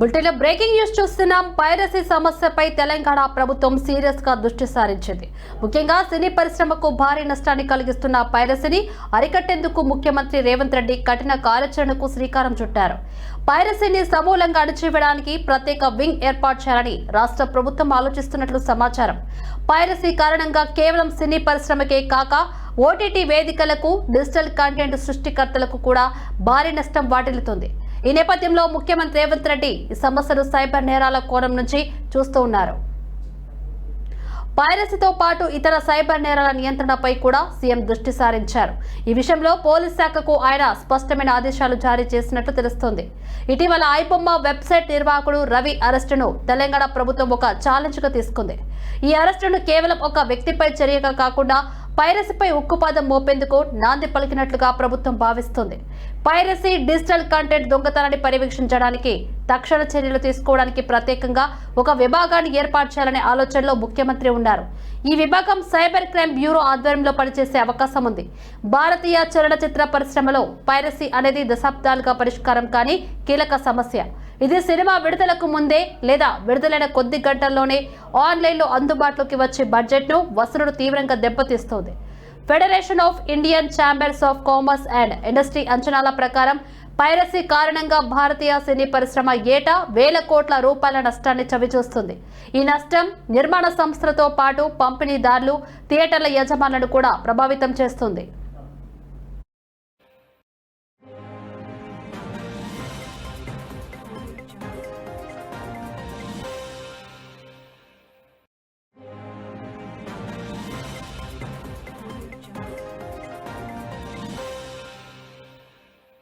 బులెటిన్లో breaking news చూస్తున్నాం. Piracy సమస్యపై తెలంగాణ ప్రభుత్వం సీరియస్గా దృష్టి సారించింది. ముఖ్యంగా సినీ పరిశ్రమకు భారీ నష్టాన్ని కలిగిస్తున్న పైరసీని అరికట్టేందుకు ముఖ్యమంత్రి రేవంత్ రెడ్డి కఠిన కార్యాచరణకు శ్రీకారం చుట్టారు. పైరసీని సమూలంగా అణచివేయడానికి ప్రత్యేక వింగ్ ఏర్పాటు చేయాలని రాష్ట్ర ప్రభుత్వం ఆలోచిస్తున్నట్లు సమాచారం. పైరసీ కారణంగా కేవలం సినీ పరిశ్రమకే కాక ఓటీటీ వేదికలకు డిజిటల్ కంటెంట్ సృష్టికర్తలకు కూడా భారీ నష్టం వాటిల్లుతుంది. ఈ నేపథ్యంలో ముఖ్యమంత్రి రేవంత్ రెడ్డి ఈ సమస్యను సైబర్ నేరాల కోణం నుంచి చూస్తూ ఉన్నారు. పైరసీతో పాటు ఇతర సైబర్ నేరాల నియంత్రణపై కూడా సీఎం దృష్టి సారించారు. ఈ విషయంలో పోలీస్ శాఖకు ఆయన స్పష్టమైన ఆదేశాలు జారీ చేసినట్లు తెలుస్తోంది. ఇటీవల ఐబొమ్మ వెబ్సైట్ నిర్వాహకుడు రవి అరెస్టును తెలంగాణ ప్రభుత్వం ఒక ఛాలెంజ్గా తీసుకుంది. ఈ అరెస్టును కేవలం ఒక వ్యక్తిపై చర్యగా కాకుండా పైరసీపై ఉక్కుపాదం మోపేందుకు నాంది పలికినట్లుగా ప్రభుత్వం భావిస్తుంది. పైరసీ డిజిటల్ కంటెంట్ దొంగతనాన్ని పర్యవేక్షించడానికి తక్షణ చర్యలు తీసుకోవడానికి ప్రత్యేకంగా ఒక విభాగాన్ని ఏర్పాటు చేయాలనే ఆలోచనలో ముఖ్యమంత్రి ఉన్నారు. ఈ విభాగం సైబర్ క్రైమ్ బ్యూరో ఆధ్వర్యంలో పనిచేసే అవకాశం ఉంది. భారతీయ చలనచిత్ర పరిశ్రమలో పైరసీ అనేది దశాబ్దాలుగా పరిష్కారం కాని కీలక సమస్య. ఇది సినిమా విడుదలకు ముందే లేదా విడుదలైన కొద్ది గంటల్లోనే ఆన్లైన్లో అందుబాటులోకి వచ్చే బడ్జెట్ను వసూలు తీవ్రంగా దెబ్బతీస్తోంది. Federation of Indian chambers of commerce and industry అంచనాల ప్రకారం పైరసీ కారణంగా భారతీయ సినీ పరిశ్రమ ఏటా వేల కోట్ల రూపాయల నష్టాన్ని చవిచూస్తుంది. ఈ నష్టం నిర్మాణ సంస్థలతో పాటు పంపిణీదారులు థియేటర్ల యజమానులను కూడా ప్రభావితం చేస్తుంది.